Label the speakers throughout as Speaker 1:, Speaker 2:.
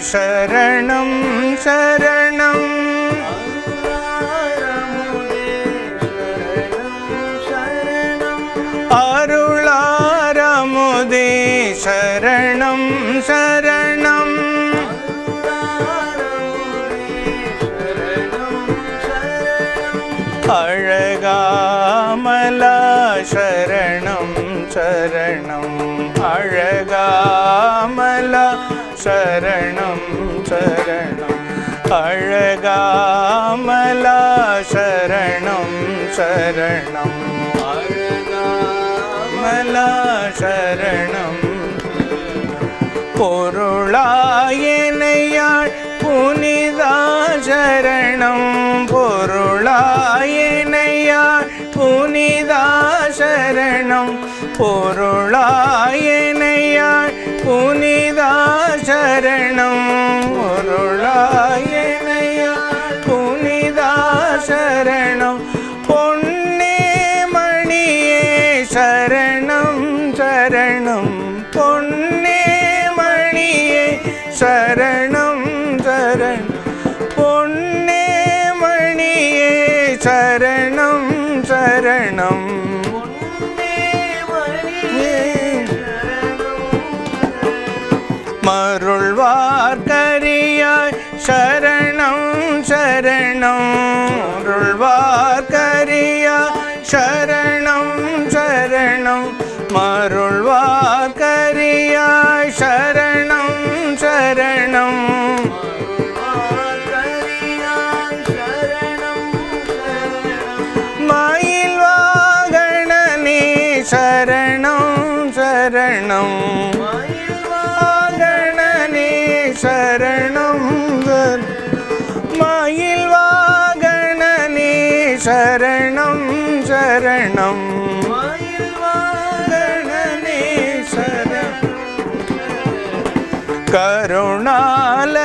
Speaker 1: சரணம் சரணம் சரணம் சரணம். அழகாமலா சரணம் சரணம். அழகாமலா சரணம். பொருளாயனையாள் புனிதா சரணம். பொருளாயனையாள் புனிதா சரணம். பொருளாயனையாள் புனிதா சரணம். பொருளாயனையாள் புனிதா சரணம். பொன்னே மணியே சரணம் சரணம். பொன்னே மணியே சரணம். சரணம் சரணம். அருள்வார்கரியா சரணம் சரணம். மருள்வார்கரியா சரணம் சரணம்.
Speaker 2: കരുണാല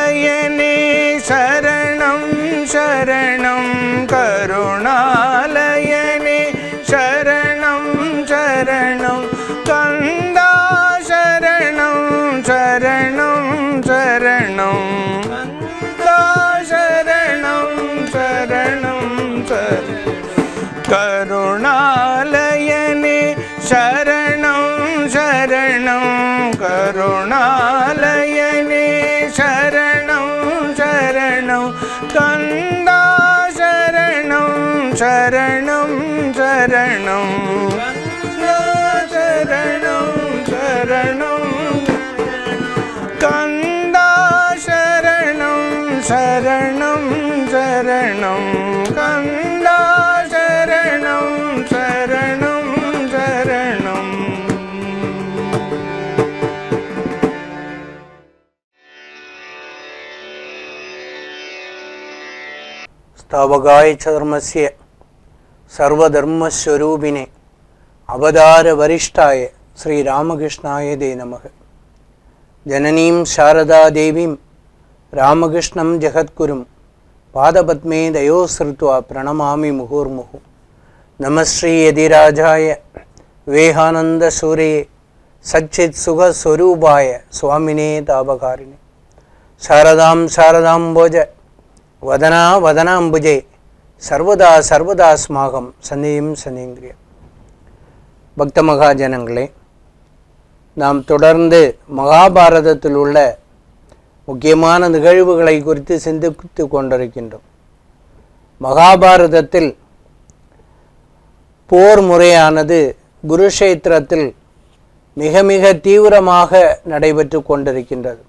Speaker 2: തവകായധർമ്മസ്യ സർവധർമ്മസ്വരൂപിനെ അവതാരവരിഷ്ഠായ ശ്രീരാമകൃഷ്ണായ ദേ നമ ജനനീം ശാരദാദേവീം രാമകൃഷ്ണം ജഗദ്ഗുരും പാദപത്മേ ദയോസൃത്വ പ്രണമാമി മുഹുർമുഹു നമശ്രീ യതിരാജായ വിവേകാനന്ദസൂരയെ സച്ചിത് സുഖസ്വരൂപായ സ്വാമിനേ താപകാരിണി ശാരദാം ശാരദാംബോജ வதனா வதனாம்புஜே. சர்வதா சர்வதா ஸ்மாகம். சந்தேயம் சந்தேங்கிரியம் பக்த மகாஜனங்களே நாம் தொடர்ந்து மகாபாரதத்தில் உள்ள முக்கியமான நிகழ்வுகளை குறித்து சிந்தித்து கொண்டிருக்கின்றோம். மகாபாரதத்தில் போர் முறையானது குருஷேத்திரத்தில் மிக மிக தீவிரமாக நடைபெற்று கொண்டிருக்கின்றது.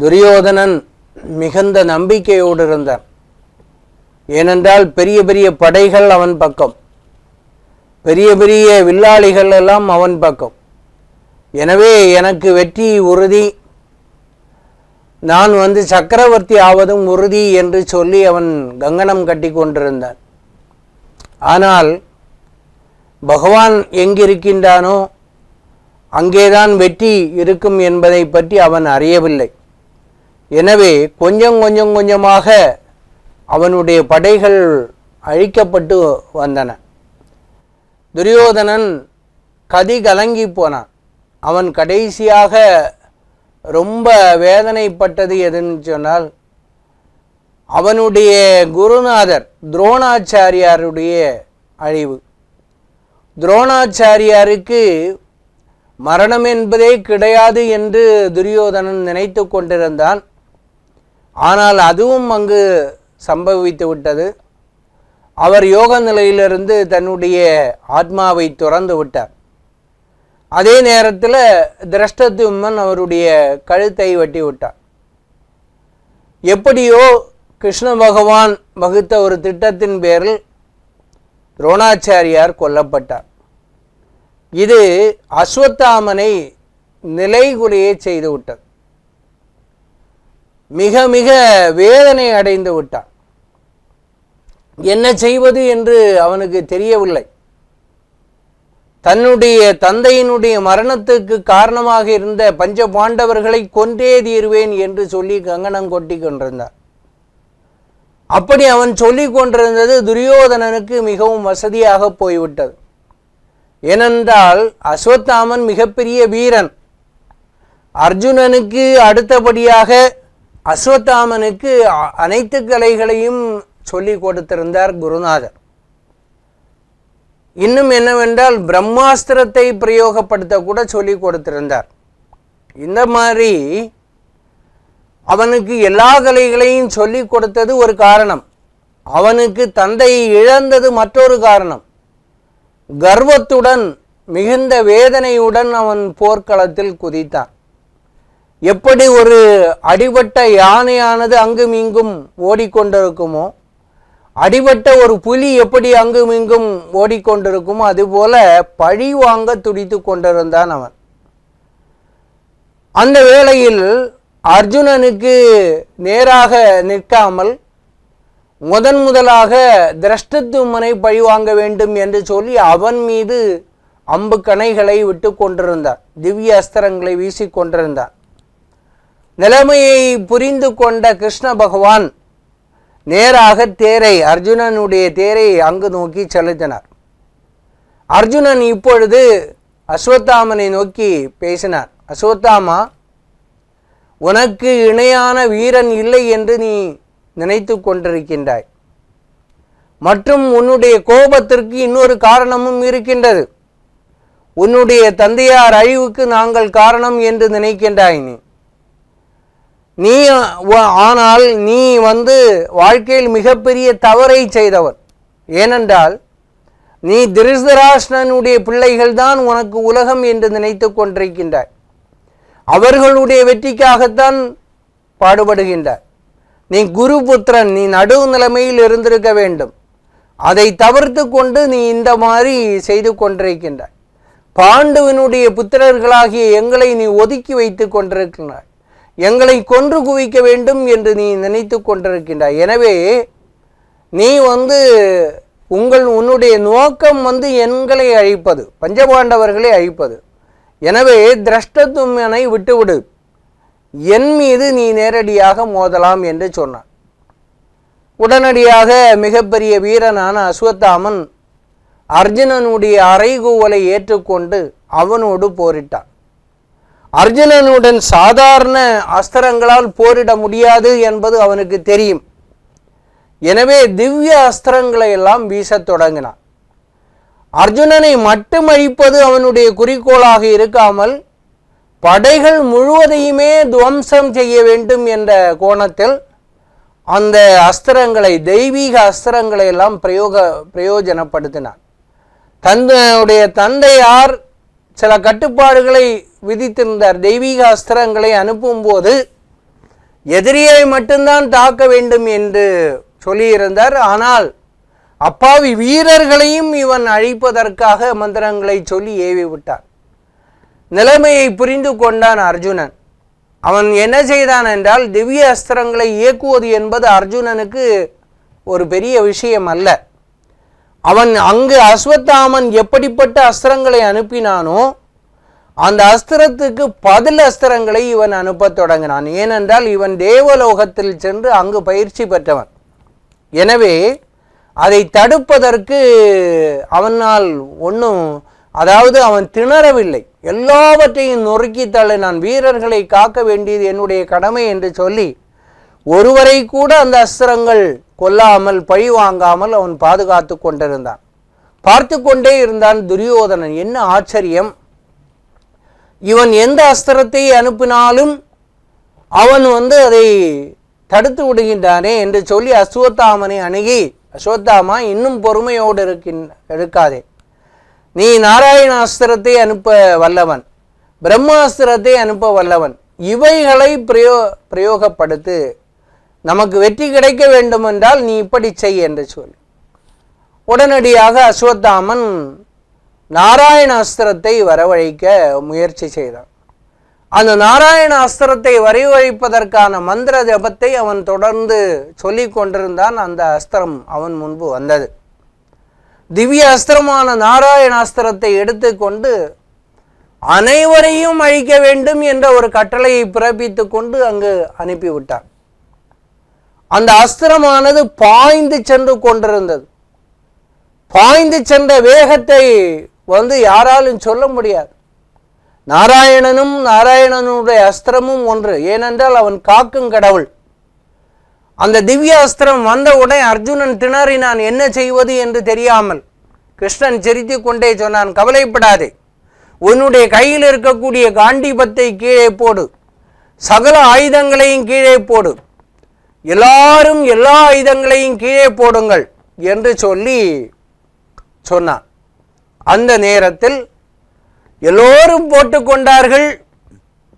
Speaker 2: துரியோதனன் மிகுந்த நம்பிக்கையோடு இருந்தான். ஏனென்றால் பெரிய பெரிய படைகள் அவன் பக்கம். பெரிய பெரிய வில்லாளிகள் எல்லாம் அவன் பக்கம். எனவே எனக்கு வெற்றி உறுதி. நான் வந்து சக்கரவர்த்தி ஆவதும் உறுதி என்று சொல்லி அவன் கங்கணம் கட்டி கொண்டிருந்தான். ஆனால் பகவான் எங்கிருக்கின்றானோ அங்கேதான் வெற்றி இருக்கும் என்பதை பற்றி அவன் அறியவில்லை. எனவே கொஞ்சம் கொஞ்சம் கொஞ்சமாக அவனுடைய படைகள் அழிக்கப்பட்டு வந்தன. துரியோதனன் கதி கலங்கி போனான். அவன் கடைசியாக ரொம்ப வேதனைப்பட்டது எதுன்னு சொன்னால் அவனுடைய குருநாதர் துரோணாச்சாரியாருடைய அழிவு. துரோணாச்சாரியாருக்கு மரணம் என்பதே கிடையாது என்று துரியோதனன் நினைத்து கொண்டிருந்தான். ஆனால் அதுவும் அங்கு சம்பவித்து விட்டது. அவர் யோக நிலையிலிருந்து தன்னுடைய ஆத்மாவை துறந்து விட்டார். அதே நேரத்தில் திரஷ்டத்யும்மன் அவருடைய கழுத்தை வெட்டி விட்டார். எப்படியோ கிருஷ்ண பகவான் வகுத்த ஒரு திட்டத்தின் பேரில் துரோணாச்சாரியார் கொல்லப்பட்டார். இது அஸ்வத்தாமனை நிலைகுறையே செய்துவிட்டது மிக மிக வேதனை அடைந்து விட்டான். என்ன செய்வது என்று அவனுக்கு தெரியவில்லை. தன்னுடைய தந்தையினுடைய மரணத்துக்கு காரணமாக இருந்த பஞ்ச பாண்டவர்களை கொன்றே தீர்வேன் என்று சொல்லி கங்கணம் கொட்டி கொண்டிருந்தார் அப்படி அவன் சொல்லி கொண்டிருந்தது துரியோதனனுக்கு மிகவும் வசதியாக போய்விட்டது. ஏனென்றால் அஸ்வத்தாமன் மிகப்பெரிய வீரன். அர்ஜுனனுக்கு அடுத்தபடியாக அஸ்வத்தாமனுக்கு அனைத்து கலைகளையும் சொல்லி கொடுத்திருந்தார் குருநாதர். இன்னும் என்னவென்றால் பிரம்மாஸ்திரத்தை பிரயோகப்படுத்த கூட சொல்லி கொடுத்திருந்தார். இந்த மாதிரி அவனுக்கு எல்லா கலைகளையும் சொல்லி கொடுத்தது ஒரு காரணம். அவனுக்கு தந்தையை இழந்தது மற்றொரு காரணம். கர்வத்துடன் மிகுந்த வேதனையுடன் அவன் போர்க்களத்தில் குதித்தான். எப்படி ஒரு அடிபட்ட யானையானது அங்கும் இங்கும் ஓடிக்கொண்டிருக்குமோ அடிபட்ட ஒரு புலி எப்படி அங்கும் இங்கும் ஓடிக்கொண்டிருக்குமோ அதுபோல பழி வாங்க துடித்து கொண்டிருந்தான் அவன். அந்த வேளையில் அர்ஜுனனுக்கு நேராக நிற்காமல் முதன் முதலாக திரஷ்டத்தும்மனை பழிவாங்க வேண்டும் என்று சொல்லி அவன் மீது அம்பு கணைகளை விட்டு கொண்டிருந்தான். திவ்ய அஸ்திரங்களை வீசிக் கொண்டிருந்தான். நிலைமையை புரிந்து கொண்ட கிருஷ்ண பகவான் நேராக தேரை அர்ஜுனனுடைய தேரை அங்கு நோக்கி செலுத்தினார். அர்ஜுனன் இப்பொழுது அஸ்வத்தாமனை நோக்கி பேசினார். அஸ்வத்தாமா உனக்கு இணையான வீரன் இல்லை என்று நீ நினைத்து கொண்டிருக்கின்றாய். மற்றும் உன்னுடைய கோபத்திற்கு இன்னொரு காரணமும் இருக்கின்றது. உன்னுடைய தந்தையார் அழிவுக்கு நாங்கள் காரணம் என்று நினைக்கின்றாய் நீ. நீ ஆனால் நீ வந்து வாழ்க்கையில் மிகப்பெரிய தவறை செய்தவர் ஏனென்றால் நீ திருதராஷ்டனுடைய பிள்ளைகள்தான் உனக்கு உலகம் என்று நினைத்து கொண்டிருக்கின்றாய். அவர்களுடைய வெற்றிக்காகத்தான் பாடுபடுகின்றாய். நீ குரு புத்திரன் நீ நடு நிலைமையில் இருந்திருக்க வேண்டும். அதை தவிர்த்து கொண்டு நீ இந்த மாதிரி செய்து கொண்டிருக்கின்றாய். பாண்டுவினுடைய புத்திரர்களாகிய எங்களை நீ ஒதுக்கி வைத்து கொண்டிருக்கிறாய் எங்களை கொன்று குவிக்க வேண்டும் என்று நீ நினைத்து கொண்டிருக்கின்றாய். எனவே நீ வந்து உங்கள் உன்னுடைய நோக்கம் வந்து எண்களை அழிப்பது பஞ்சபாண்டவர்களை அழிப்பது. எனவே திரஷ்டத்தும்மனை விட்டுவிடு. என் மீது நீ நேரடியாக மோதலாம் என்று சொன்னான். உடனடியாக மிகப்பெரிய வீரனான அஸ்வத்தாமன் அர்ஜுனனுடைய அறைகூவலை ஏற்றுக்கொண்டு அவனோடு போரிட்டான். அர்ஜுனனுடன் சாதாரண அஸ்திரங்களால் போரிட முடியாது என்பது அவனுக்கு தெரியும். எனவே திவ்ய அஸ்திரங்களை எல்லாம் வீசத் தொடங்கினான். அர்ஜுனனை மட்டும் அழிப்பது அவனுடைய குறிக்கோளாக இருக்காமல் படைகள் முழுவதையுமே துவம்சம் செய்ய வேண்டும் என்ற கோணத்தில் அந்த அஸ்திரங்களை தெய்வீக அஸ்திரங்களை எல்லாம் பிரயோக பிரயோஜனப்படுத்தினான். தன்னுடைய தந்தையார் சில கட்டுப்பாடுகளை விதித்திருந்தார். தெய்வீக அஸ்திரங்களை அனுப்பும்போது எதிரியை மட்டும்தான் தாக்க வேண்டும் என்று சொல்லியிருந்தார். ஆனால் அப்பாவி வீரர்களையும் இவன் அழிப்பதற்காக மந்திரங்களை சொல்லி ஏவிவிட்டான் நிலைமையை புரிந்து கொண்டான் அர்ஜுனன். அவன் என்ன செய்தான் என்றால் திவ்ய அஸ்திரங்களை இயக்குவது என்பது அர்ஜுனனுக்கு ஒரு பெரிய விஷயம் அல்ல அவன் அங்கு அஸ்வத்தாமன் எப்படிப்பட்ட அஸ்திரங்களை அனுப்பினானோ அந்த அஸ்திரத்துக்கு பதில் அஸ்திரங்களை இவன் அனுப்பத் தொடங்கினான். ஏனென்றால் இவன் தேவலோகத்தில் சென்று அங்கு பயிற்சி பெற்றவன். எனவே அதை தடுப்பதற்கு அவனால் ஒன்றும் அதாவது அவன் திணறவில்லை. எல்லாவற்றையும் நொறுக்கி தள்ள நான் வீரர்களை காக்க வேண்டியது என்னுடைய கடமை என்று சொல்லி ஒருவரை கூட அந்த அஸ்திரங்கள் கொல்லாமல் பழி வாங்காமல் அவன் பாதுகாத்து கொண்டிருந்தான். பார்த்து கொண்டே இருந்தான் துரியோதனன். என்ன ஆச்சரியம்? இவன் எந்த அஸ்திரத்தை அனுப்பினாலும் அவன் வந்து அதை தடுத்து விடுகின்றானே என்று சொல்லி அஸ்வத்தாமனை அணுகி அஸ்வத்தாமா இன்னும் பொறுமையோடு இருக்கின் இருக்காதே. நீ நாராயணாஸ்திரத்தை அனுப்ப வல்லவன். பிரம்மாஸ்திரத்தை அனுப்ப வல்லவன். இவைகளை பிரயோ பிரயோகப்படுத்து. நமக்கு வெற்றி கிடைக்க வேண்டுமென்றால் நீ இப்படி செய் என்று சொல்லி. உடனடியாக அஸ்வத்தாமன் நாராயணாஸ்திரத்தை வரவழைக்க முயற்சி செய்தான். அந்த நாராயண அஸ்திரத்தை வரவழைப்பதற்கான மந்திர ஜபத்தை அவன் தொடர்ந்து சொல்லி கொண்டிருந்தான். அந்த அஸ்திரம் அவன் முன்பு வந்தது. திவ்ய அஸ்திரமான நாராயண அஸ்திரத்தை எடுத்துக்கொண்டு அனைவரையும் அழிக்க வேண்டும் என்ற ஒரு கட்டளையை பிறப்பித்து கொண்டு அங்கு அனுப்பிவிட்டார் அந்த அஸ்திரமானது பாய்ந்து சென்று கொண்டிருந்தது. பாய்ந்து சென்ற வேகத்தை வந்து யாராலும் சொல்ல முடியாது. நாராயணனும் நாராயணனுடைய அஸ்திரமும் ஒன்று ஏனென்றால் அவன் காக்கும் கடவுள். அந்த திவ்ய அஸ்திரம் வந்தவுடன் அர்ஜுனன் திணறி நான் என்ன செய்வது என்று தெரியாமல்? கிருஷ்ணன் சிரித்து கொண்டே சொன்னான் கவலைப்படாதே. உன்னுடைய கையில் இருக்கக்கூடிய காண்டிபத்தை கீழே போடு. சகல ஆயுதங்களையும் கீழே போடு. எல்லாரும் எல்லா ஆயுதங்களையும் கீழே போடுங்கள் என்று சொல்லி சொன்னான் அந்த நேரத்தில் எல்லோரும் போட்டுக்கொண்டார்கள்.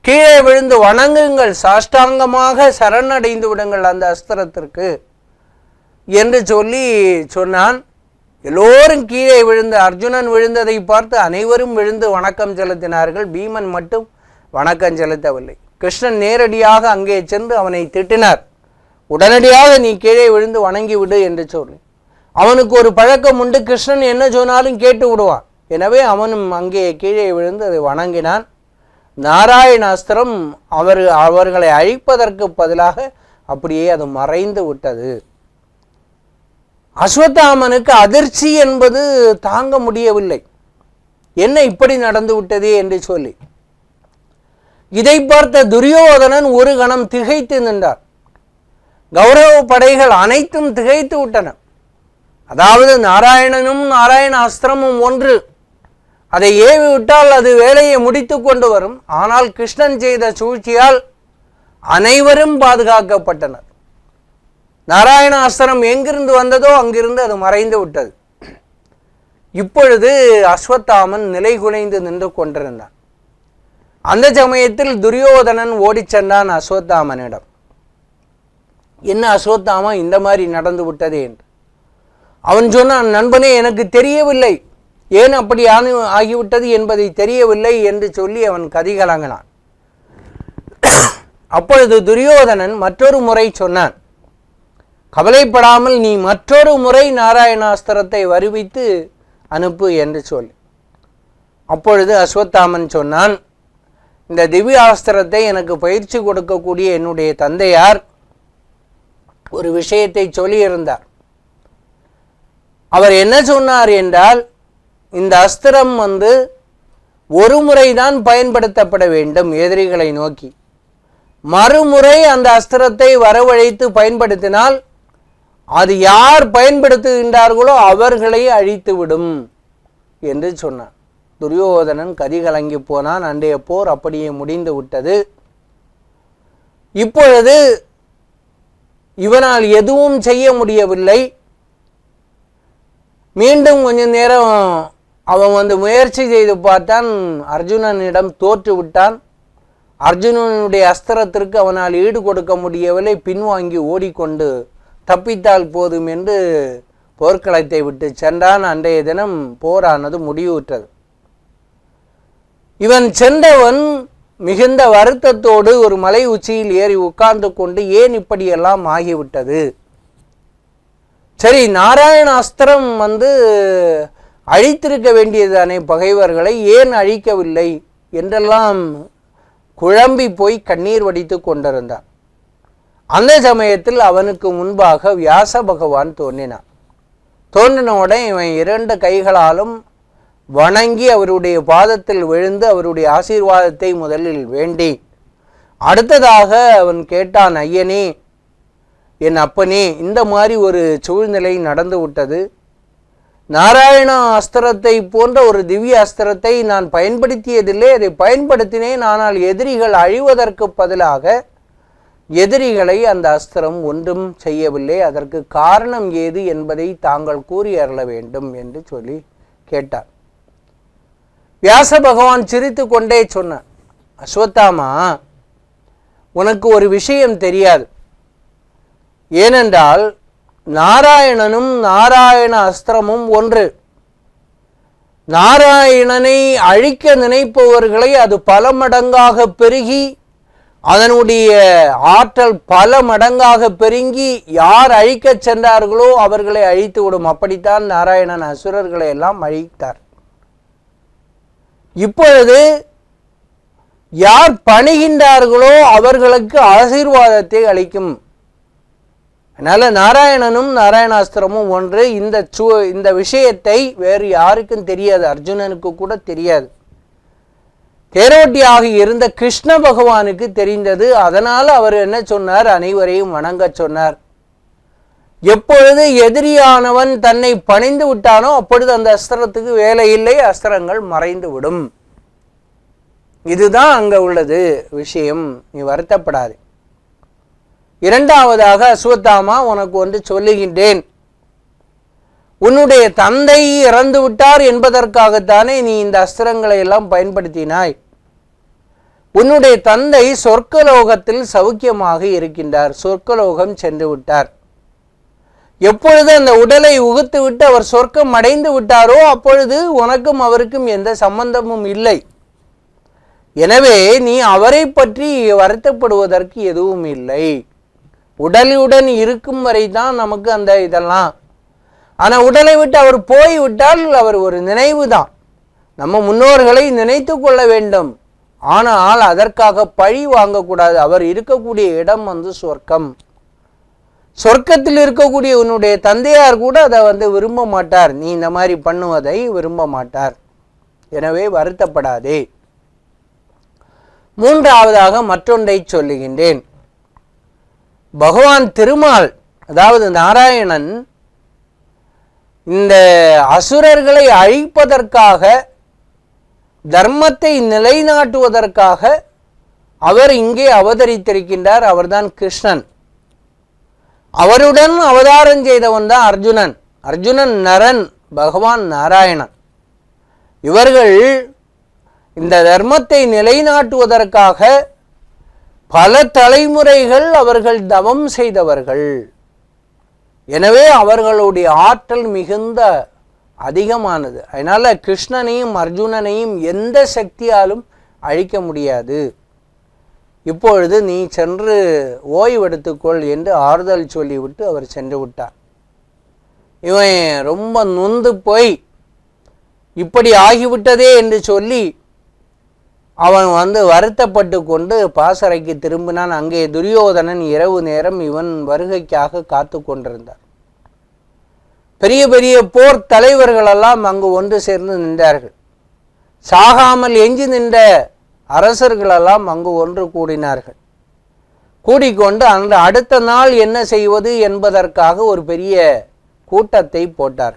Speaker 2: கீழே விழுந்து வணங்குங்கள் சாஷ்டாங்கமாக சரணடைந்து விடுங்கள் அந்த அஸ்திரத்திற்கு என்று சொல்லி சொன்னான். எல்லோரும் கீழே விழுந்து அர்ஜுனன் விழுந்ததை பார்த்து அனைவரும் விழுந்து வணக்கம் செலுத்தினார்கள். பீமன் மட்டும் வணக்கம் செலுத்தவில்லை. கிருஷ்ணன் நேரடியாக அங்கே சென்று அவனை திட்டினார். உடனடியாக நீ கீழே விழுந்து வணங்கி விடு என்று சொல்லி. அவனுக்கு ஒரு பழக்கம் உண்டு. கிருஷ்ணன் என்ன சொன்னாலும் கேட்டு விடுவான். எனவே அவனும் அங்கே கீழே விழுந்து அதை வணங்கினான். நாராயணாஸ்திரம் அவர் அவர்களை அழிப்பதற்கு பதிலாக அப்படியே அது மறைந்து விட்டது. அஸ்வத்தாமனுக்கு அதிர்ச்சி என்பது தாங்க முடியவில்லை. என்ன இப்படி நடந்து விட்டதே என்று சொல்லி. இதை பார்த்த துரியோதனன் ஒரு கணம் திகைத்து நின்றார் கௌரவ படைகள் அனைத்தும் திகைத்து விட்டன. அதாவது நாராயணனும் நாராயண அஸ்திரமும் ஒன்று. அதை ஏவி விட்டால் அது வேலையை முடித்து கொண்டு வரும். ஆனால் கிருஷ்ணன் செய்த சூழ்ச்சியால் அனைவரும் பாதுகாக்கப்பட்டனர். நாராயண அஸ்திரம் எங்கிருந்து வந்ததோ அங்கிருந்து அது மறைந்து விட்டது. இப்பொழுது அஸ்வத்தாமன் நிலை குலைந்து நின்று கொண்டிருந்தான். அந்த சமயத்தில் துரியோதனன் ஓடிச் சென்றான் அஸ்வத்தாமனிடம். என்ன அசோத்தாமா இந்த மாதிரி நடந்து விட்டதே என்று. அவன் சொன்னான் நண்பனே எனக்கு தெரியவில்லை. ஏன் அப்படி ஆனு ஆகிவிட்டது என்பதை தெரியவில்லை என்று சொல்லி அவன் கதிகலங்கினான். அப்பொழுது துரியோதனன் மற்றொரு முறை சொன்னான் கவலைப்படாமல் நீ மற்றொரு முறை நாராயணாஸ்திரத்தை வருவித்து அனுப்பு என்று சொல்லி அப்பொழுது அஸ்வத்தாமன் சொன்னான் இந்த திவ்யாஸ்திரத்தை எனக்கு பயிற்சி கொடுக்கக்கூடிய என்னுடைய தந்தையார் ஒரு விஷயத்தை சொல்லியிருந்தார். அவர் என்ன சொன்னார் என்றால் இந்த அஸ்திரம் வந்து ஒரு முறைதான் பயன்படுத்தப்பட வேண்டும் எதிரிகளை நோக்கி. மறுமுறை அந்த அஸ்திரத்தை வரவழைத்து பயன்படுத்தினால் அது யார் பயன்படுத்துகின்றார்களோ அவர்களை அழித்துவிடும் என்று சொன்னான் துரியோதனன் கதிகலங்கி போனான் அன்றைய போர் அப்படியே முடிந்து விட்டது. இப்பொழுது இவனால் எதுவும் செய்ய முடியவில்லை. மீண்டும் கொஞ்ச நேரம் அவன் வந்து முயற்சி செய்து பார்த்தான். அர்ஜுனனிடம் தோற்று விட்டான். அர்ஜுனனுடைய அஸ்திரத்திற்கு அவனால் ஈடு கொடுக்க முடியவில்லை. பின்வாங்கி ஓடிக்கொண்டு தப்பித்தால் போதும் என்று போர்க்களத்தை விட்டு சென்றான். அன்றைய தினம் போரானது முடிவுற்றது. இவன் சென்றவன் மிகுந்த வருத்தத்தோடு ஒரு மலை உச்சியில் ஏறி உட்கார்ந்து கொண்டு ஏன் இப்படியெல்லாம் ஆகிவிட்டது? சரி நாராயண அஸ்திரம் வந்து அழித்திருக்க வேண்டியதானே பகைவர்களை ஏன் அழிக்கவில்லை என்றெல்லாம் குழம்பி போய் கண்ணீர் வடித்து கொண்டிருந்தான். அந்த சமயத்தில் அவனுக்கு முன்பாக வியாச பகவான் தோன்றினான். தோன்றின உடனே இவன் இரண்டு கைகளாலும் வணங்கி அவருடைய பாதத்தில் விழுந்து அவருடைய ஆசீர்வாதத்தை முதலில் வேண்டி அடுத்ததாக அவன் கேட்டான் ஐயனே என் அப்பனே இந்த மாதிரி ஒரு சூழ்நிலை நடந்து விட்டது. நாராயண அஸ்திரத்தை போன்ற ஒரு திவ்ய அஸ்திரத்தை நான் பயன்படுத்தியதில்லை. அதை பயன்படுத்தினேன். ஆனால் எதிரிகள் அழிவதற்கு பதிலாக எதிரிகளை அந்த அஸ்திரம் ஒன்றும் செய்யவில்லை. அதற்கு காரணம் ஏது என்பதை தாங்கள் கூறி அருள வேண்டும் என்று சொல்லி கேட்டார் வியாச பகவான் சிரித்து கொண்டே சொன்னார் அஸ்வத்தாமா உனக்கு ஒரு விஷயம் தெரியாது. ஏனென்றால் நாராயணனும் நாராயண அஸ்திரமும் ஒன்று. நாராயணனை அழிக்க நினைப்பவர்களை அது பல மடங்காக பெருகி அதனுடைய ஆற்றல் பல மடங்காக பெருங்கி யார் அழிக்கச் சென்றார்களோ அவர்களை அழித்து விடும் அப்படித்தான் நாராயணன் அசுரர்களை எல்லாம் அழித்தார். இப்பொழுது யார் பணிகின்றார்களோ அவர்களுக்கு ஆசீர்வாதத்தை அளிக்கும். அதனால் நாராயணனும் நாராயணாஸ்திரமும் ஒன்று. இந்த சு இந்த விஷயத்தை வேறு யாருக்கும் தெரியாது. அர்ஜுனனுக்கு கூட தெரியாது. தேரோட்டியாக இருந்த கிருஷ்ண பகவானுக்கு தெரிந்தது. அதனால் அவர் என்ன சொன்னார்? அனைவரையும் வணங்கச் சொன்னார். எப்பொழுது எதிரியானவன் தன்னை பணிந்து விட்டானோ அப்பொழுது அந்த அஸ்திரத்துக்கு வேலை இல்லை அஸ்திரங்கள் மறைந்து விடும் இதுதான் அங்கே உள்ளது விஷயம். நீ வருத்தப்படாது. இரண்டாவதாக அஸ்வத்தாமா உனக்கு ஒன்று சொல்லுகின்றேன். உன்னுடைய தந்தை இறந்து விட்டார் என்பதற்காகத்தானே நீ இந்த அஸ்திரங்களை எல்லாம் பயன்படுத்தினாய். உன்னுடைய தந்தை சொர்க்கலோகத்தில் சௌக்கியமாக இருக்கின்றார். சொர்க்கலோகம் சென்று விட்டார். எப்பொழுது அந்த உடலை உகுத்து விட்டு அவர் சொர்க்கம் அடைந்து விட்டாரோ அப்பொழுது உனக்கும் அவருக்கும் எந்த சம்பந்தமும் இல்லை. எனவே நீ அவரை பற்றி வருத்தப்படுவதற்கு எதுவும் இல்லை. உடலுடன் இருக்கும் வரை தான் நமக்கு அந்த இதெல்லாம். ஆனால் உடலை விட்டு அவர் போய் விட்டால் அவர் ஒரு நினைவு தான். நம்ம முன்னோர்களை நினைத்து கொள்ள வேண்டும். ஆனால் அதற்காக பழி வாங்கக்கூடாது. அவர் இருக்கக்கூடிய இடம் வந்து சொர்க்கம். சொர்க்கத்தில் இருக்கக்கூடிய உன்னுடைய தந்தையார் கூட அதை வந்து விரும்ப மாட்டார். நீ இந்த மாதிரி பண்ணுவதை விரும்ப மாட்டார். எனவே வருத்தப்படாதே. மூன்றாவதாக மற்றொன்றை சொல்லுகின்றேன். பகவான் திருமால் அதாவது நாராயணன் இந்த அசுரர்களை அழிப்பதற்காக தர்மத்தை நிலைநாட்டுவதற்காக அவர் இங்கே அவதரித்திருக்கின்றார். அவர்தான் கிருஷ்ணன். அவருடன் அவதாரம் செய்தவன் தான் அர்ஜுனன். அர்ஜுனன் நரன் பகவான் நாராயணன். இவர்கள் இந்த தர்மத்தை நிலைநாட்டுவதற்காக பல தலைமுறைகள் அவர்கள் தவம் செய்தவர்கள். எனவே அவர்களுடைய ஆற்றல் மிகுந்த அதிகமானது. அதனால் கிருஷ்ணனையும் அர்ஜுனனையும் எந்த சக்தியாலும் அழிக்க முடியாது. இப்பொழுது நீ சென்று ஓய்வெடுத்துக்கொள் என்று ஆறுதல் சொல்லிவிட்டு அவர் சென்று விட்டார். இவன் ரொம்ப நொந்து போய் இப்படி ஆகிவிட்டதே என்று சொல்லி அவன் வந்து வருத்தப்பட்டு கொண்டு பாசறைக்கு திரும்பினான். அங்கே துரியோதனன் இரவு நேரம் இவன் வருகைக்காக காத்து கொண்டிருந்தார் பெரிய பெரிய போர் தலைவர்களெல்லாம் அங்கு ஒன்று சேர்ந்து நின்றார்கள். சாகாமல் எஞ்சி நின்ற அரசர்களெல்லாம் அங்கு ஒன்று கூடினார்கள். கூடிக்கொண்டு அந்த அடுத்த நாள் என்ன செய்வது என்பதற்காக ஒரு பெரிய கூட்டத்தை போட்டார்.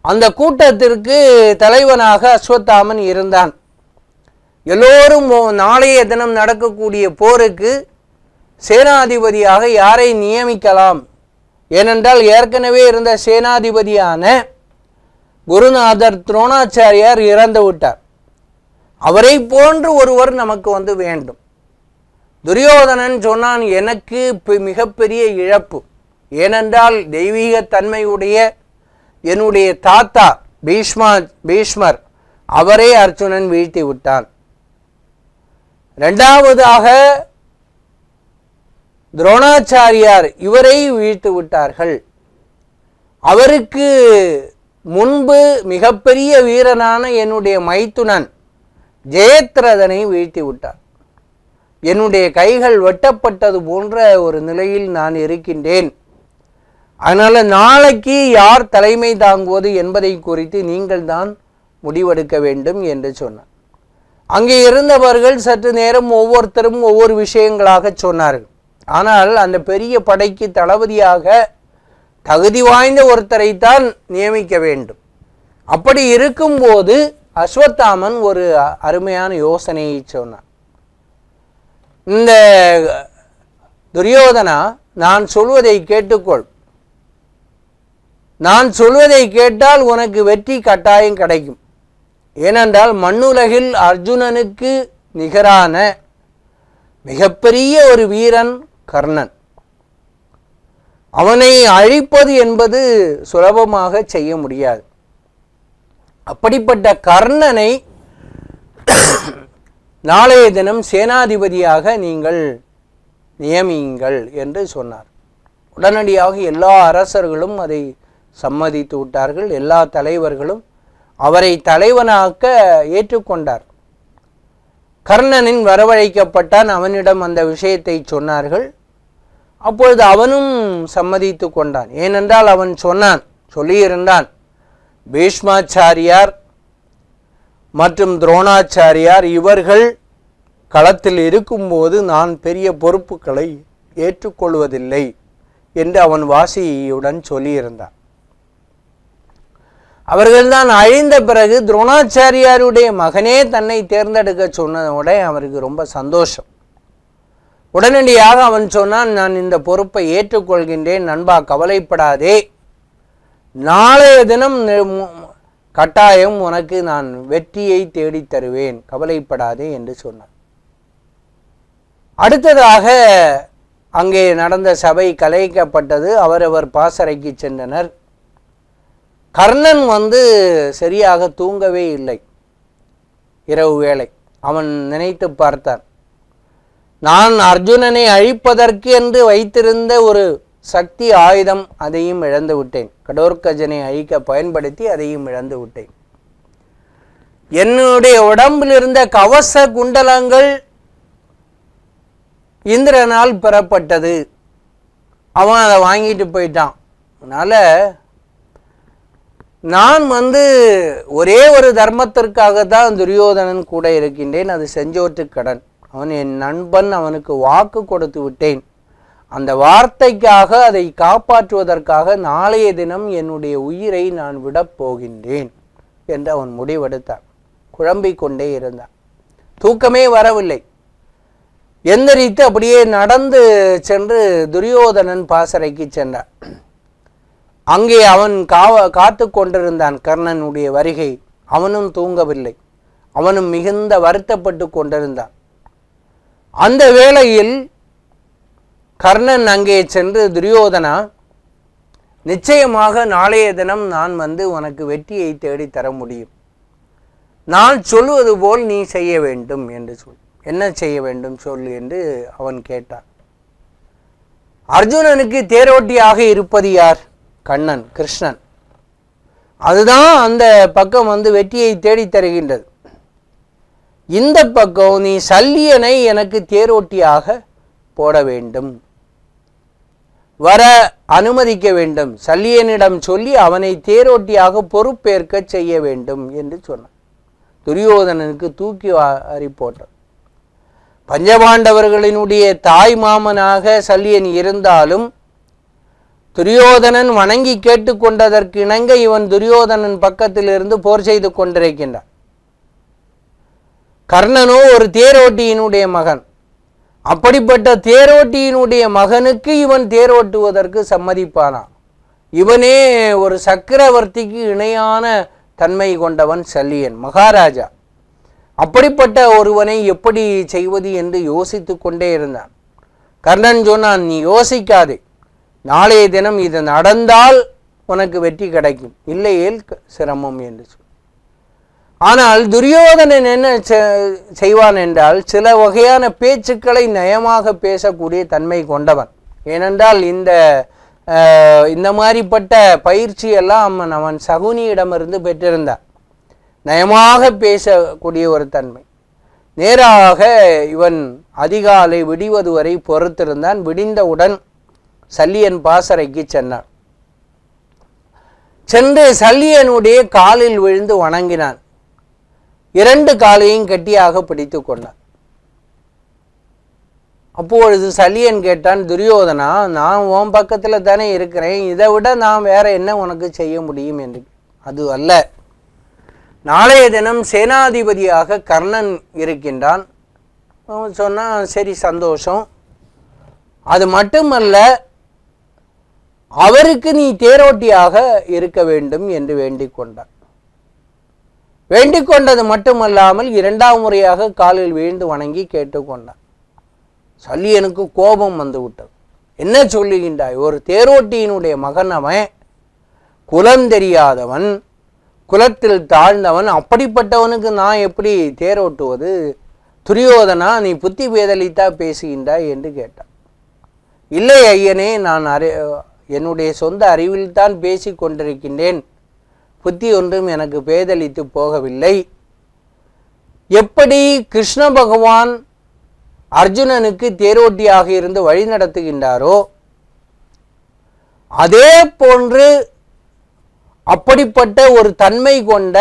Speaker 2: அந்த கூட்டத்திற்கு தலைவனாக அஸ்வத்தாமன் இருந்தான். எல்லோரும் நாளைய தினம் நடக்கக்கூடிய போருக்கு சேனாதிபதியாக யாரை நியமிக்கலாம்? ஏனென்றால் ஏற்கனவே இருந்த சேனாதிபதியான குருநாதர் துரோணாச்சாரியார் இறந்து விட்டார் அவரை போன்று ஒருவர் நமக்கு வந்து வேண்டும். துரியோதனன் சொன்னான் எனக்கு மிகப்பெரிய இழப்பு. ஏனென்றால் தெய்வீக தன்மையுடைய என்னுடைய தாத்தா பீஷ்மா பீஷ்மர் அவரே அர்ஜுனன் வீழ்த்தி விட்டான். இரண்டாவதாக துரோணாச்சாரியார் இவரை வீழ்த்து விட்டார்கள். அவருக்கு முன்பு மிகப்பெரிய வீரனான என்னுடைய மைத்துனன் ஜெயத்ரதனை வீழ்த்தி விட்டார் என்னுடைய கைகள் வெட்டப்பட்டது போன்ற ஒரு நிலையில் நான் இருக்கின்றேன். அதனால் நாளைக்கு யார் தலைமை தாங்குவது என்பதை குறித்து நீங்கள் தான் முடிவெடுக்க வேண்டும் என்று சொன்னார். அங்கே இருந்தவர்கள் சற்று நேரம் ஒவ்வொருத்தரும் ஒவ்வொரு விஷயங்களாக சொன்னார்கள். ஆனால் அந்த பெரிய படைக்கு தளபதியாக தகுதி வாய்ந்த ஒருத்தரைத்தான் நியமிக்க வேண்டும். அப்படி இருக்கும்போது அஸ்வத்தாமன் ஒரு அ- அருமையான யோசனையை சொன்னான். இந்த துரியோதனா நான் சொல்வதை கேட்டுக்கொள். நான் சொல்வதை கேட்டால் உனக்கு வெற்றி கட்டாயம் கிடைக்கும். ஏனென்றால் மண்ணுலகில் அர்ஜுனனுக்கு நிகரான மிகப்பெரிய ஒரு வீரன் கர்ணன். அவனை அழிப்பது என்பது சுலபமாக செய்ய முடியாது. அப்படிப்பட்ட கர்ணனை நாளைய தினம் சேனாதிபதியாக நீங்கள் நியமியுங்கள் என்று சொன்னார். உடனடியாக எல்லா அரசர்களும் அதை சம்மதித்து விட்டார்கள். எல்லா தலைவர்களும் அவரை தலைவனாக்க ஏற்றுக்கொண்டார். கர்ணனின் வரவழைக்கப்பட்டான். அவனிடம் அந்த விஷயத்தை சொன்னார்கள். அப்பொழுது அவனும் சம்மதித்து கொண்டான். ஏனென்றால் அவன் சொன்னான் சொல்லியிருந்தான். பீஷ்மாச்சாரியார் மற்றும் துரோணாச்சாரியார் இவர்கள் களத்தில் இருக்கும்போது நான் பெரிய பொறுப்புகளை ஏற்றுக்கொள்வதில்லை என்று அவன் வாசியுடன் சொல்லியிருந்தான். அவர்கள்தான் அழிந்த பிறகு துரோணாச்சாரியாருடைய மகனே தன்னை தேர்ந்தெடுக்க சொன்னதோட அவருக்கு ரொம்ப சந்தோஷம். உடனடியாக அவன் சொன்னான் நான் இந்த பொறுப்பை ஏற்றுக்கொள்கின்றேன் நண்பா கவலைப்படாதே. நாளைய தினம் கட்டாயம் உனக்கு நான் வெற்றியை தேடித் தருவேன். கவலைப்படாதே என்று சொன்னார் அடுத்ததாக அங்கே நடந்த சபை கலைக்கப்பட்டது. அவரவர் பாசறைக்கு சென்றனர். கர்ணன் வந்து சரியாக தூங்கவே இல்லை. இரவு வேளை அவன் நினைத்து பார்த்தான். நான் அர்ஜுனனை அழிப்பதற்கு என்று வைத்திருந்த ஒரு சக்தி ஆயுதம் அதையும் இழந்து விட்டேன். கடோர்கஜனை அழிக்க பயன்படுத்தி அதையும் இழந்து விட்டேன். என்னுடைய உடம்பில் இருந்த கவச குண்டலங்கள் இந்திரனால் பெறப்பட்டது. அவன் அதை வாங்கிட்டு போயிட்டான். அதனால் நான் வந்து ஒரே ஒரு தர்மத்திற்காக தான் துரியோதனன் கூட இருக்கின்றேன். அது செஞ்சோற்று கடன். அவன் என் நண்பன் அவனுக்கு வாக்கு கொடுத்து விட்டேன். அந்த வார்த்தைக்காக அதை காப்பாற்றுவதற்காக நாளைய தினம் என்னுடைய உயிரை நான் விடப் போகின்றேன் என்று அவன் முடிவெடுத்தான். குழம்பிக் கொண்டே இருந்தான். தூக்கமே வரவில்லை. எந்திரித்து அப்படியே நடந்து சென்று துரியோதனன் பாசறைக்கு சென்றான். அங்கே அவன் காவ காத்து கொண்டிருந்தான் கர்ணனுடைய வருகை. அவனும் தூங்கவில்லை. அவனும் மிகுந்த வருத்தப்பட்டு கொண்டிருந்தான். அந்த வேளையில் கர்ணன் அங்கே சென்று துரியோதனா நிச்சயமாக நாளைய தினம் நான் வந்து உனக்கு வெற்றியை தேடி தர முடியும். நான் சொல்வது போல் நீ செய்ய வேண்டும் என்று சொல். என்ன செய்ய வேண்டும் சொல் என்று அவன் கேட்டான். அர்ஜுனனுக்கு தேரோட்டியாக இருப்பது யார்? கண்ணன் கிருஷ்ணன். அதுதான் அந்த பக்கம் வந்து வெற்றியை தேடித் தருகின்றது. இந்த பக்கம் நீ சல்லியனை எனக்கு தேரோட்டியாக போட வேண்டும். வர அனுமதிக்க வேண்டும். சல்லியனிடம் சொல்லி அவனை தேரோட்டியாக பொறுப்பேற்க செய்ய வேண்டும் என்று சொன்னான். துரியோதனனுக்கு தூக்கி வாரி போட்டான். பஞ்சபாண்டவர்களினுடைய தாய் மாமனாக சல்லியன் இருந்தாலும் துரியோதனன் வணங்கி கேட்டுக்கொண்டதற்கு இணங்க இவன் துரியோதனன் பக்கத்திலிருந்து போர் செய்து கொண்டிருக்கின்றான். கர்ணனோ ஒரு தேரோட்டியினுடைய மகன். அப்படிப்பட்ட தேரோட்டியினுடைய மகனுக்கு இவன் தேரோட்டுவதற்கு சம்மதிப்பானா? இவனே ஒரு சக்கரவர்த்திக்கு இணையான தன்மை கொண்டவன் சல்லியன் மகாராஜா. அப்படிப்பட்ட ஒருவனை எப்படி செய்வது என்று யோசித்து கொண்டே இருந்தான். கர்ணன் சொன்னான் நீ யோசிக்காதே. நாளைய தினம் இது நடந்தால் உனக்கு வெற்றி கிடைக்கும். இல்லையேல் சிரமம் என்று சொல் ஆனால் துரியோதனன் என்ன செ- செய்வான் என்றால் சில வகையான பேச்சுக்களை நயமாக பேசக்கூடிய தன்மை கொண்டவன். ஏனென்றால் இந்த இந்த மாதிரிப்பட்ட பயிற்சி எல்லாம் அவன் அவன் சகுனியிடமிருந்து பெற்றிருந்தான். நயமாக பேசக்கூடிய ஒரு தன்மை. நேராக இவன் அதிகாலை விடிவது வரை பொறுத்திருந்தான். விடிந்தவுடன் சல்லியன் பாசறைக்கு சென்னான் சென்று சல்லியனுடைய காலில் விழுந்து வணங்கினான். இரண்டு காலையும் கட்டியாக பிடித்து கொண்டார். அப்பொழுது சலியன் கேட்டான் துரியோதனா நான் உன் பக்கத்தில் தானே இருக்கிறேன். இதை விட நான் வேற என்ன உனக்கு செய்ய முடியும்? என்று அது அல்ல. நாளைய தினம் சேனாதிபதியாக கர்ணன் இருக்கின்றான். சொன்னால் சொன்னான் சரி சந்தோஷம். அது மட்டுமல்ல அவருக்கு நீ தேரோட்டியாக இருக்க வேண்டும் என்று வேண்டிக் கொண்டான். வேண்டிக் கொண்டது மட்டுமல்லாமல் இரண்டாம் முறையாக காலில் வீழ்ந்து வணங்கி கேட்டுக்கொண்டான் சல்லியனுக்கு கோபம் வந்து விட்டது. என்ன சொல்லுகின்றாய்? ஒரு தேரோட்டியினுடைய மகன் அவன் குலம் தெரியாதவன் குலத்தில் தாழ்ந்தவன். அப்படிப்பட்டவனுக்கு நான் எப்படி தேரோட்டுவது? துரியோதனா நீ புத்தி பேதலித்தா பேசுகின்றாய் என்று கேட்டான். இல்லை ஐயனே நான் அறி என்னுடைய சொந்த அறிவில்தான் பேசி கொண்டிருக்கின்றேன். புத்தி ஒன்றும் எனக்கு பேதலித்து போகவில்லை. எப்படி கிருஷ்ண பகவான் அர்ஜுனனுக்கு தேரோட்டியாக இருந்து வழி நடத்துகின்றாரோ அதே போன்று அப்படிப்பட்ட ஒரு தன்மை கொண்ட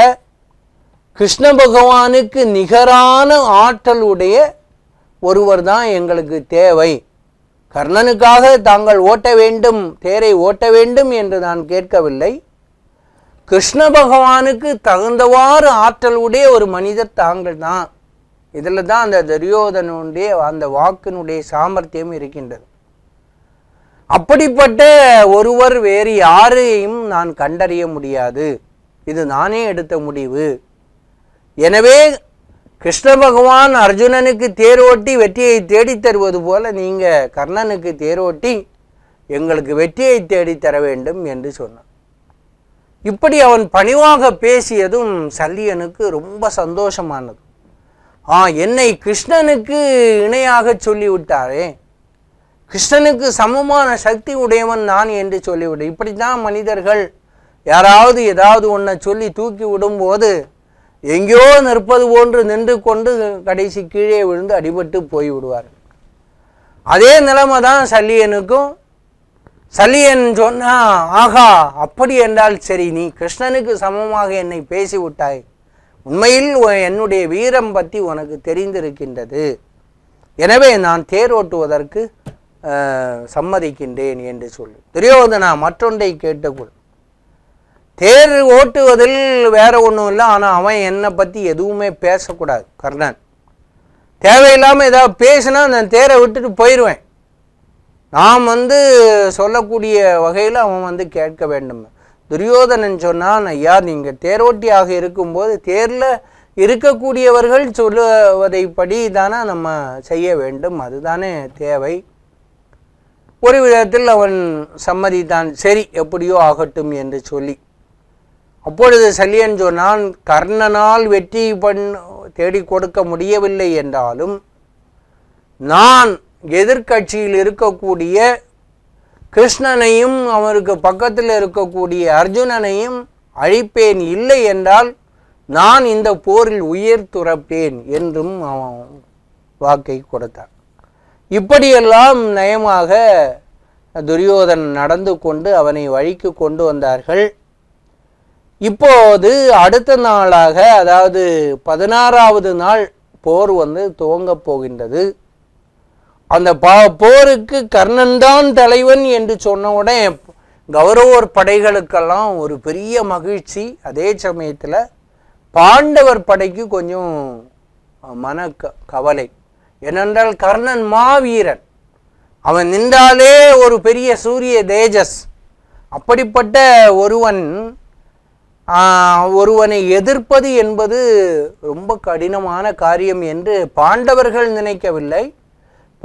Speaker 2: கிருஷ்ண பகவானுக்கு நிகரான ஆற்றலுடைய ஒருவர் தான் எங்களுக்கு தேவை. கர்ணனுக்காக தாங்கள் ஓட்ட வேண்டும் தேரை ஓட்ட வேண்டும் என்று நான் கேட்கவில்லை. கிருஷ்ண பகவானுக்கு தகுந்தவாறு ஆற்றலுடைய ஒரு மனிதர் தாங்கள் தான். இதில் தான் அந்த துரியோதனுடைய அந்த வாக்கினுடைய சாமர்த்தியம் இருக்கின்றது. அப்படிப்பட்ட ஒருவர் வேறு யாரையும் நான் கண்டறிய முடியாது. இது நானே எடுத்த முடிவு. எனவே கிருஷ்ண பகவான் அர்ஜுனனுக்கு தேரோட்டி வெற்றியை தேடித் தருவது போல நீங்கள் கர்ணனுக்கு தேரோட்டி எங்களுக்கு வெற்றியை தேடித்தர வேண்டும் என்று சொன்னார். இப்படி அவன் பணிவாக பேசியதும் சல்லியனுக்கு ரொம்ப சந்தோஷமானது. ஆ என்னை கிருஷ்ணனுக்கு இணையாக சொல்லிவிட்டாரே. கிருஷ்ணனுக்கு சமமான சக்தி உடையவன் நான் என்று சொல்லிவிடு. இப்படித்தான் மனிதர்கள் யாராவது ஏதாவது ஒன்றை சொல்லி தூக்கி விடும்போது எங்கேயோ நிற்பது போன்று நின்று கொண்டு கடைசி கீழே விழுந்து அடிபட்டு போய் விடுவார் அதே நிலைமை தான் சல்லியனுக்கும் சலியன் சொன்னா ஆகா அப்படி என்றால் சரி நீ கிருஷ்ணனுக்கு சமமாக என்னை பேசிவிட்டாய். உண்மையில் என்னுடைய வீரம் பற்றி உனக்கு தெரிந்திருக்கின்றது. எனவே நான் தேரோட்டுவதற்கு சம்மதிக்கின்றேன் என்று சொல்லு. துரியோதனா மற்றொன்றை கேட்டுக்கொள். தேர் ஓட்டுவதில் வேற ஒன்றும் இல்லை ஆனால் அவன் என்னை பற்றி எதுவுமே பேசக்கூடாது கர்ணன். தேவையில்லாமல் ஏதாவது பேசினா நான் தேரை விட்டுட்டு போயிடுவேன் நாம் வந்து சொல்லக்கூடிய வகையில் அவன் வந்து கேட்க வேண்டும். துரியோதனன் சொன்னான் ஐயா நீங்கள் தேரோட்டியாக இருக்கும்போது தேரில் இருக்கக்கூடியவர்கள் சொல்லுவதை படி தானே நம்ம செய்ய வேண்டும். அதுதானே தேவை. ஒரு விதத்தில் அவன் சம்மதித்தான். சரி எப்படியோ ஆகட்டும் என்று சொல்லி. அப்பொழுது சல்லியன் சொன்னான் கர்ணனால் வெற்றி பண் தேடி கொடுக்க முடியவில்லை என்றாலும் நான் எதிர்க்கட்சியில் இருக்கக்கூடிய கிருஷ்ணனையும் அவருக்கு பக்கத்தில் இருக்கக்கூடிய அர்ஜுனனையும் அழிப்பேன் இல்லை என்றால் நான் இந்த போரில் உயிர் துறப்பேன் என்றும் அவன் வாக்கை கொடுத்தான். இப்படியெல்லாம் நயமாக துரியோதன் நடந்து கொண்டு அவனை வழிக்கு கொண்டு வந்தார்கள். இப்போது அடுத்த நாளாக அதாவது பதினாறாவது நாள் போர் வந்து துவங்கப் போகின்றது. அந்த பா போருக்கு கர்ணன் தான் தலைவன் என்று சொன்ன உடனே கௌரவர் படைகளுக்கெல்லாம் ஒரு பெரிய மகிழ்ச்சி. அதே சமயத்தில் பாண்டவர் படைக்கு கொஞ்சம் மன க- கவலை. ஏனென்றால் கர்ணன் மாவீரன். அவன் நின்றாலே ஒரு பெரிய சூரிய தேஜஸ். அப்படிப்பட்ட ஒருவன் ஒருவனை எதிர்ப்பது என்பது ரொம்ப கடினமான காரியம் என்று பாண்டவர்கள் நினைக்கவில்லை.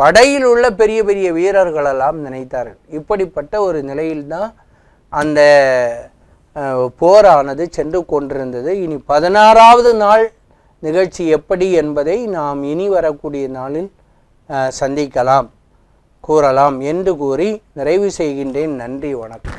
Speaker 2: படையில் உள்ள பெரிய பெரிய வீரர்களெல்லாம் நினைத்தார்கள். இப்படிப்பட்ட ஒரு நிலையில்தான் அந்த போரானது சென்று கொண்டிருந்தது. இனி பதினாறாவது நாள் நிகழ்ச்சி எப்படி என்பதை நாம் இனி வரக்கூடிய நாளில் சந்திக்கலாம் கூறலாம் என்று கூறி நிறைவு செய்கின்றேன். நன்றி வணக்கம்.